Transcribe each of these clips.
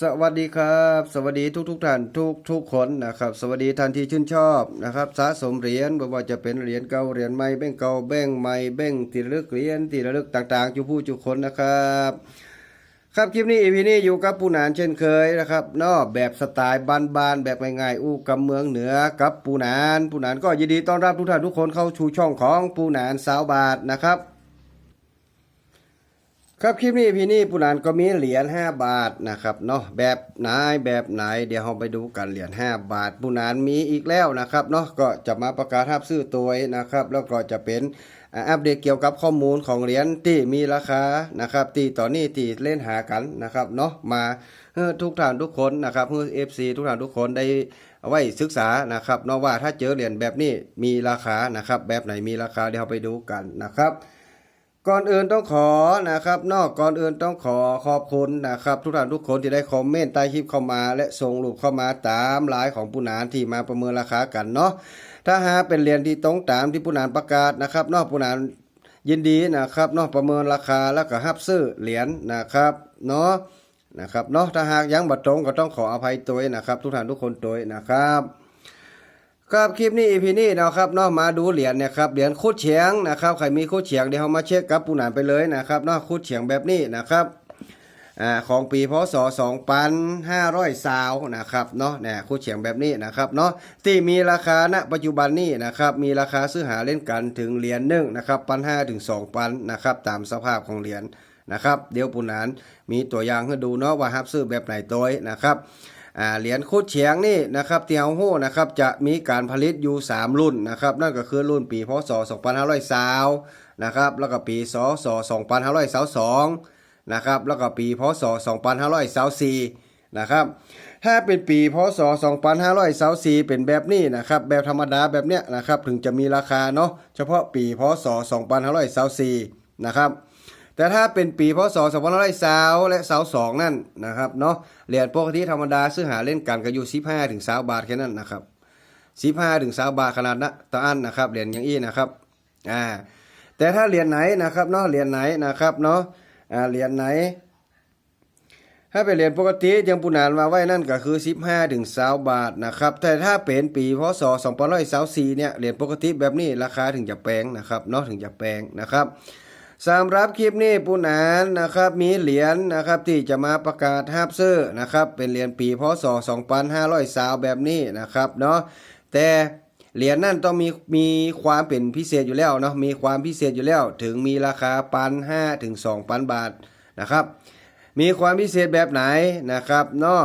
สวัสดีครับ สวัสดีทุกทุกท่านทุกทุกคนนะครับ สวัสดีท่านที่ชื่นชอบนะครับสะสมเหรียญไม่ว่าจะเป็นเหรียญเก่าเหรียญใหม่แบ่งเก่าแบ่งใหม่แบ่งก์ที่ระลึกเหรียญที่ระลึกต่างๆจุผู้จุคนนะครับครับคลิปนี้อีพีนี้อยู่กับปูนานเช่นเคยนะครับนอกแบบสไตล์บานๆแบบง่ายๆอู้กำเมืองเหนือกับปูนานปูนานก็ยินดีต้อนรับทุกท่านทุกคนเข้าชูช่องของปูนานสาวบาทนะครับ ครับคลิปนี้พี่นี่ผู้นานก็มีเหรียญ5 บาทนะครับเนาะแบบไหนแบบไหน เดี๋ยวเราไปดูกันเหรียญ5 บาทผู้นานมีอีกแล้วนะครับเนาะก็จะมาประกาศทับซื้อตัวนะครับแล้วก็จะเป็นอัปเดตเกี่ยวกับข้อมูลของเหรียญที่มีราคานะครับที่ตอนนี้ที่เล่นหากันนะครับเนาะมาเทุกท่านทุกคนนะครับเพื่อเอฟซีทุกท่านทุกคนได้เอาไว้ศึกษานะครับเนาะว่าถ้าเจอเหรียญแบบนี้มีราคานะครับแบบไหนมีราคาเดี๋ยวเราไปดูกันนะครับ ก่อนอื่นต้องขอนะครับ นอกก่อนอื่นต้องขอขอบคุณนะครับ ทุกท่านทุกคนที่ได้คอมเมนต์ใต้คลิปเข้ามา และส่งรูปเข้ามาตามไลายของผู้นานที่มาประเมินราคากันเนาะถ้าหาเป็นเหรียญที่ตรงตามที่ผู้นานประกาศนะครับ นอกผู้นานยินดีนะครับเนอกประเมินราคาแล้วก็ฮับซื้อเหรียญนะครับเนาะนะครับเนาะถ้าหากยังบัตรงก็ต้องขออภัยตัวนะครับ ทุกท่านทุกคนตัวนะครับ ครับคลิปนี้อีพีนี้นะครับเนาะมาดูเหรียญเนี่ยครับเหรียญคุดเฉียงนะครับใครมีคุดเฉียงเดี๋ยวเรามาเช็คกับปูหนานไปเลยนะครับเนาะคุดเฉียงแบบนี้นะครับอ่าของปีพศ2500สาวนะครับเนาะเนี่ยคุดเฉียงแบบนี้นะครับเนาะที่มีราคาณปัจจุบันนี้นะครับมีราคาซื้อหาเล่นกันถึงเหรียญหนึ่งนะครับปันห้าถึงสองปันนะครับตามสภาพของเหรียญนะครับ เดี๋ยวปูหนานมีตัวอย่างให้ดูเนาะว่าฮับซื้อแบบไหนตัวนะครับ เหรียญคุดเฉียงนี่นะครับที่เฮาฮู้นะครับจะมีการผลิตอยู่ 3 รุ่นนะครับนั่นก็คือรุ่นปีพศ2520นะครับแล้วก็ปีศ2522นะครับแล้วก็ปีพศ2524นะครับถ้าเป็นปีพศ2524เป็นแบบนี้นะครับแบบธรรมดาแบบเนี้ยนะครับถึงจะมีราคาเนาะเฉพาะปีพศ2524นะครับ แต่ถ้าเป็นปีพศ2520และ22นั่นนะครับเนาะเหรียญปกติธรรมดาซื้อหาเล่นกันก็อยู่15ถึง20บาทแค่นั้นนะครับ15ถึง20บาทขนาดนะตะอันนะครับเหรียญอย่างอี้นะครับอ่าแต่ถ้าเหรียญไหนนะครับเนาะเหรียญไหนนะครับเนาะอ่าเหรียญไหน ถ้าเป็นเหรียญปกติยังปูนานมาไว้นั่นก็คือ15ถึง20บาทนะครับแต่ถ้าเป็นปีพศ2524เนี่ยเหรียญปกติแบบนี้ราคาถึงจะแพงนะครับเนาะถึงจะแพงนะครับ สำหรับคลิปนี้ปูนานนะครับมีเหรียญนะครับที่จะมาประกาศฮับซื้อนะครับเป็นเหรียญปีพศ2500สาวแบบนี้นะครับเนาะแต่เหรียญนั่นต้องมีมีความเป็นพิเศษอยู่แล้วเนาะมีความพิเศษอยู่แล้ว ถึงมีราคาปันห้าถึงสองพันบาทนะครับ มีความพิเศษแบบไหนนะครับเนาะ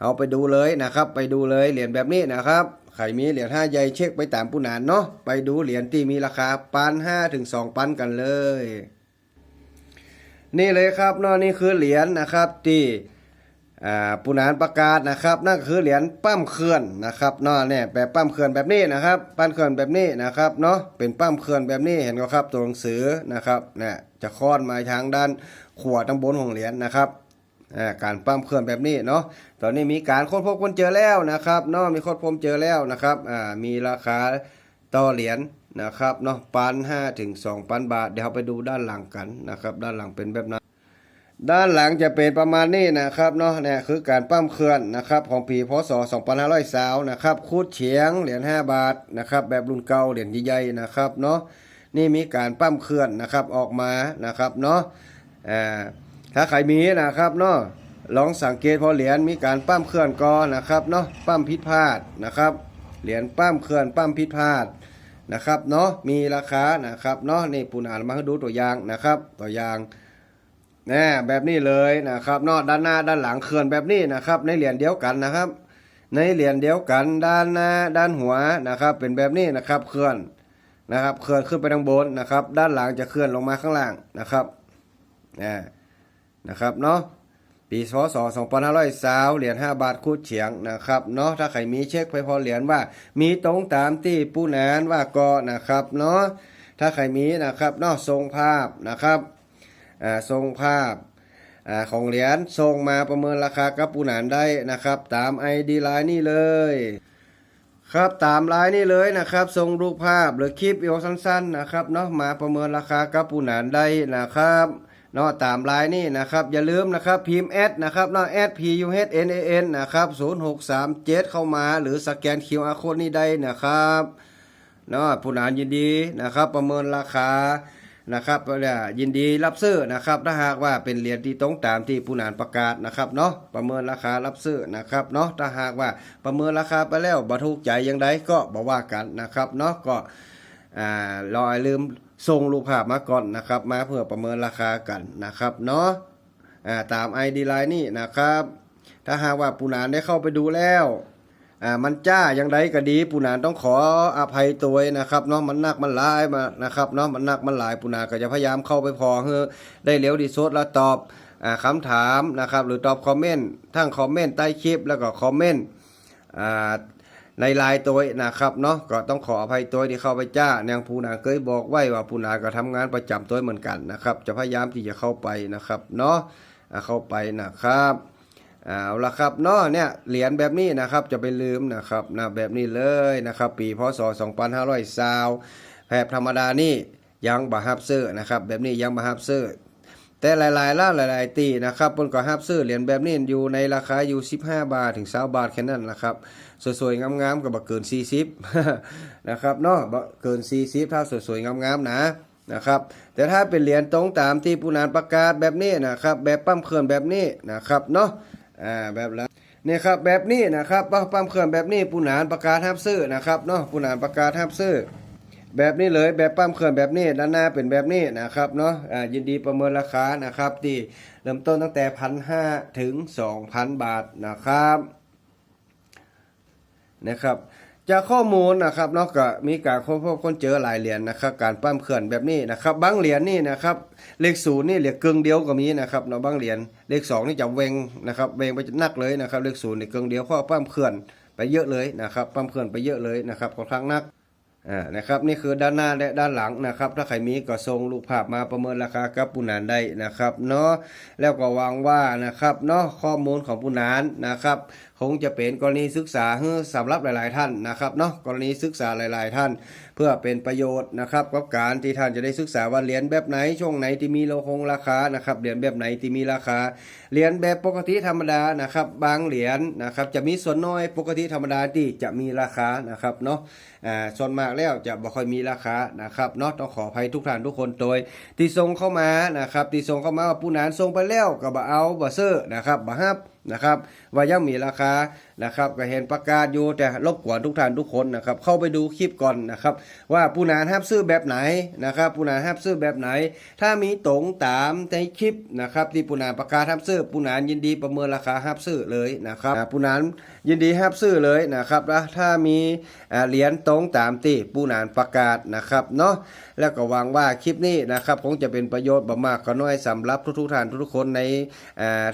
เอาไปดูเลยนะครับไปดูเลยเหรียญแบบนี้นะครับใครมีเหรียญห้าใหญ่เช็คไปตามปูนานเนาะไปดูเหรียญที่มีราคาปันห้าถึงสองปันกันเลย นี่เลยครับเนาะนี่คือเหรียญนะครับที่ปูนานประกาศนะครับนั่นคือเหรียญปั้มเขื่อนนะครับเนาะเนี่ยแบบปั้มเขื่อนแบบนี้นะครับปั้มเขื่อนแบบนี้นะครับเนาะเป็นปั้มเขื่อนแบบนี้เห็นก็ครับตัวหนังสือนะครับเนี่ยจะค้อนมาทางด้านขวดทางบนของเหรียญนะครับการปั้มเขื่อนแบบนี้เนาะตอนนี้มีการค้นพบคนเจอแล้วนะครับเนาะมีค้นพบเจอแล้วนะครับมีราคาต่อเหรียญ นะครับเนาะปันห้าถึงสองพันบาท เดี๋ยวเราไปดูด้านหลังกันนะครับ ด้านหลังเป็นแบบนั้น ด้านหลังจะเป็นประมาณนี้นะครับเนาะเนี่ยคือการปั้มเคลื่อนนะครับของปีพศ2520นะครับคูดเฉียงเหรียญ5บาทนะครับแบบรุ่นเก่าเหรียญใหญ่ๆนะครับเนาะนี่มีการปั้มเคลื่อนนะครับออกมานะครับเนาะอ่าถ้าใครมีนะครับเนาะลองสังเกตพอเหรียญมีการปั้มเคลื่อนก่อนนะครับเนาะปั้มผิดพลาดนะครับเหรียญปั้มเคลื่อนปั้มผิดพลาด นะครับเนาะมีราคานะครับเนาะนี่ปูนอ่านมาให้ดูตัวอย่างนะครับตัวอย่างนะแบบนี้เลยนะครับเนอกด้านหน้าด้านหลังเขื่อนแบบนี้นะครับในเหรียญเดียวกันนะครับ ในเหรียญเดียวกันด้านหน้าด้านหัวนะครับ เป็นแบบนี้นะครับเคลื่อนนะครับเคลื่อนขึ้นไปทางบนนะครับ ด้านหลังจะเคลื่อนลงมาข้างล่างนะครับนะนะครับเนาะ ปีพศ2520เหรียญ5บาทคูดเฉียงนะครับเนาะถ้าใครมีเช็คไปพอเหรียญว่า มีตรงตามที่ผู้นานว่าก็นะครับเนาะถ้าใครมีนะครับเนาะทรงภาพนะครับอ่าทรงภาพอของเหรียญส่งมาประเมินราคากับปูหนานได้นะครับ ตาม ID ไลน์นี่เลยครับตามไลน์นี่เลยนะครับส่งรูปภาพหรือคลิปวิดีโอสั้นๆนะครับเนาะมาประเมินราคากับปูหนานได้นะครับ เนาะตามไลน์นี่นะครับ อย่าลืมนะครับพิมพ์แอดนะครับเนาะแอด p u h n a n นะครับ0637 เข้ามาหรือสแกน QR code นี่ได้นะครับเนาะผู้นานยินดีนะครับ ประเมินราคานะครับเนี่ยยินดีรับซื้อนะครับถ้าหากว่าเป็นเหรียญที่ตรงตามที่ผู้นานประกาศนะครับเนาะประเมินราคารับซื้อนะครับเนาะถ้าหากว่าประเมินราคาไปแล้วบ่ถูกใจย่างใดก็บอกว่ากันนะครับเนาะก็อ่ารออย่าลืม ส่งรูปภาพมาก่อนนะครับ มาเพื่อประเมินราคากันนะครับเนาะอ่าตาม ID ไลน์นี่นะครับ ถ้าหากว่าปูนานได้เข้าไปดูแล้วมันจ้าอย่างใดก็ดีปูนานต้องขออภัยตัวนะครับเนาะมันหนักมันหลายมานะครับเนาะมันหนักมันหลายปูนานก็จะพยายามเข้าไปพอเพื่อได้เร็วที่สุดแล้วตอบอคำถามนะครับ หรือตอบคอมเมนต์ทั้งคอมเมนต์ใต้คลิปแล้วก็คอมเมนต์ ในลน์ตัวนะครับเนาะก็ต้องขออภัยตัวที่เข้าไปจ้าแนางภูนาเคยบอกไว้ว่าภูนาก็ทำงานประจำตัวเหมือนกันนะครับ จะพยายามที่จะเข้าไปนะครับเนาะเข้าไปนะครับเอาละครับเนาะเนี่ยเหรียญแบบนี้นะครับจะไปลืมนะครับนะแบบนี้เลยนะครับ ปีพศ2520แผบธรรมดานี่ยังบาฮับเซื้อนะครับแบบนี้ยังบาฮับเซื้อ แต่หลายๆล้านหลาย ๆ ตีนะครับบนก็ฮับซื้อเหรียญแบบนี้อยู่ในราคาอยู่ 15 บาทถึง20บาทแค่นั้นนะครับสวยๆงามๆก็บ่เกิน 40นะครับเนาะบ่เกิน 40ถ้าสวยๆงามๆนะนะครับแต่ถ้าเป็นเหรียญตรงตามที่ผู้นานประกาศแบบนี้นะครับแบบปั้มเคลื่อนแบบนี้นะครับเนาะอ่าแบบละเนี่ยครับแบบนี้นะครับปั้มเคลื่อนแบบนี้ผู้นานประกาศห้ามซื้อนะครับเนาะผู้นานประกาศห้ามซื้อ แบบนี้เลยแบบปั้มเคลื่อนแบบนี้ด้านหน้าเป็นแบบนี้นะครับเนาะอ่ายินดีประเมินราคานะครับที่เริ่มต้นตั้งแต่พันห้าถึงสองพันบาทนะครับนะครับจากข้อมูลนะครับเนอกก็มีการค้นพบค้นเจอหลายเหรียญนะครับ การปั้มเขื่อนแบบนี้นะครับบางเหรียญนี่นะครับเลขศูนย์นี่เหรียญเกิงเดียวก็มีนะครับเนาะบางเหรียญเลขสองนี่จะเวงนะครับเวงไปจะนักเลยนะครับเลขศูนย์นี่เกิงเดียวเพราะปั้มเขื่อนไปเยอะเลยนะครับปั้มเขื่อนไปเยอะเลยนะครับค่อนข้างนัก อ่านะครับนี่คือด้านหน้าและด้านหลังนะครับ ถ้าใครมีก็ส่งรูปภาพมาประเมินราคากับปูนานได้นะครับเนาะแล้วก็วังว่านะครับเนาะข้อมูลของปูนานนะครับคงจะเป็นกรณีศึกษาให้สำหรับหลาย ๆ ท่านนะครับเนาะกรณีศึกษาหลาย ๆ ท่าน เพื่อเป็นประโยชน์นะครับกับการที่ท่านจะได้ศึกษาว่าเหรียญแบบไหนช่วงไหนที่มีโลคงราคานะครับเหรียญแบบไหนที่มีราคาเหรียญแบบปกติธรรมดานะครับบางเหรียญนะครับจะมีส่วนน้อยปกติธรรมดาที่จะมีราคานะครับเนาะอ่าส่วนมากแล้วจะบ่ค่อยมีราคานะครับเนาะต้องขออภัยทุกท่านทุกคนโดยที่ส่งเข้ามานะครับที่ส่งเข้ามาว่าผู้นานส่งไปแล้วก็บ่เอาบ่ซื้อนะครับบ่ฮับนะครับว่ายังมีราคา นะครับก็เห็นประกาศอยู่แต่รบกวนทุกท่านทุกคนนะครับเข้าไปดูคลิปก่อนนะครับ ว่าผู้นานห้ามซื้อแบบไหนนะครับผู้นานห้ามซื้อแบบไหน ถ้ามีตรงตามในคลิปนะครับที่ผู้นานประกาศห้ามซื้อผู้นานยินดีประเมินราคาห้ามซื้อเลยนะครับผู้นานยินดีห้ามซื้อเลยนะครับแล้วถ้ามีเหรียญตรงตามที่ผู้นานประกาศนะครับเนาะแล้วก็หวังว่าคลิปนี้นะครับคงจะเป็นประโยชน์บ่มากก็น้อยสำหรับทุกๆท่านทุกๆคนใน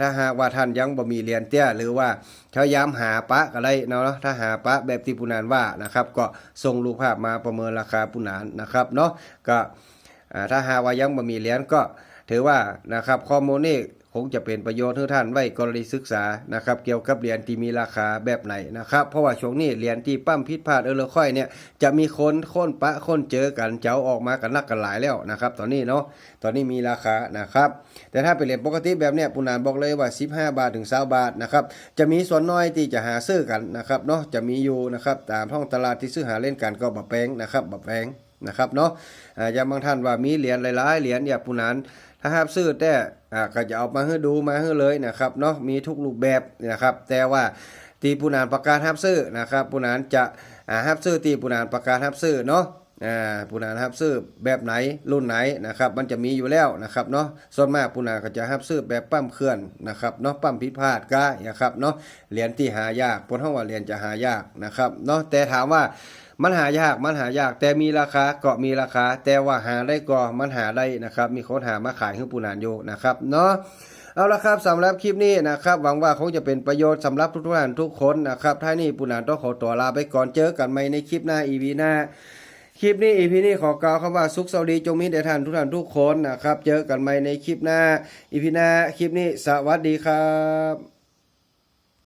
ถ้าหากว่าท่านยังบ่มีเหรียญเตี้ยหรือว่าพยายามหาาปะก็ได้เนาะถ้าหาปะแบบที่ปุนานว่านะครับ ก็ส่งรูปภาพมาประเมินราคาปูนานนะครับเนาะก็ถ้าหาว่ายังบ่มีเหรียญก็ถือว่านะครับข้อมูลนี้ คงจะเป็นประโยชน์ให้ท่านไว้กรณีศึกษานะครับเกี่ยวกับเหรียญที่มีราคาแบบไหนนะครับเพราะว่าช่วงนี้เหรียญที่ปั้มพิษพลาดเออเลค่อยเนี่ยจะมีคนค้นปะค้นเจอกันเจ้าออกมากันนักกันหลายแล้วนะครับตอนนี้เนาะตอนนี้มีราคานะครับแต่ถ้าเป็นเหรียญปกติแบบเนี้ยปุนานบอกเลยว่า 15 บาทถึง20บาทนะครับจะมีส่วนน้อยที่จะหาซื้อกันนะครับเนาะจะมีอยู่นะครับตามท้องตลาดที่ซื้อหาเล่นกันก็บะแปงนะครับบะแปง นะครับเนาะอย่างบางท่านว่ามีเหรียญหลายๆเหรียญอย่าปุนานถ้าหาซื้อแต่อ่าก็จะเอามาให้ดูมาให้เลยนะครับเนาะมีทุกรูปแบบนะครับแต่ว่าตีปุนานประกาศฮับซื้อนะครับปุนานจะอ่าฮับซื้อตีปุนานประกาศฮับซื้อเนาะปูนานะครับซื้อแบบไหนรุ่นไหนนะครับมันจะมีอยู่แล้วนะครับเนาะส่วนมากปูนาก็จะรับซื้อแบบปั้มเคลื่อนนะครับเนาะปั้มพิดพลาดก็นะครับเนาะเหรียญที่หายากพนห้องว่าเหรียญจะหายากนะครับเนาะแต่ถามว่า มันหายากมันหายาก แต่มีราคาก็มีราคา แต่ว่าหาได้ก็มันหาได้นะครับ มีคนหามาขายให้ปูนานอยู่นะครับเนาะเอาละครับสำหรับคลิปนี้นะครับ หวังว่าคงจะเป็นประโยชน์สำหรับทุกท่านทุกคนนะครับถ้านี่ปูนานต้องขอตัวลาไปก่อนเจอกันใหม่ในคลิปหน้าอีวีหน้าคลิปนี้อีพีนี้ขอกล่าวคำว่าสุขสวัสดีจงมีแด่ท่านทุกท่านทุกคนนะครับ เจอกันใหม่ในคลิปหน้าอีพีหน้าคลิปนี้สวัสดีครับ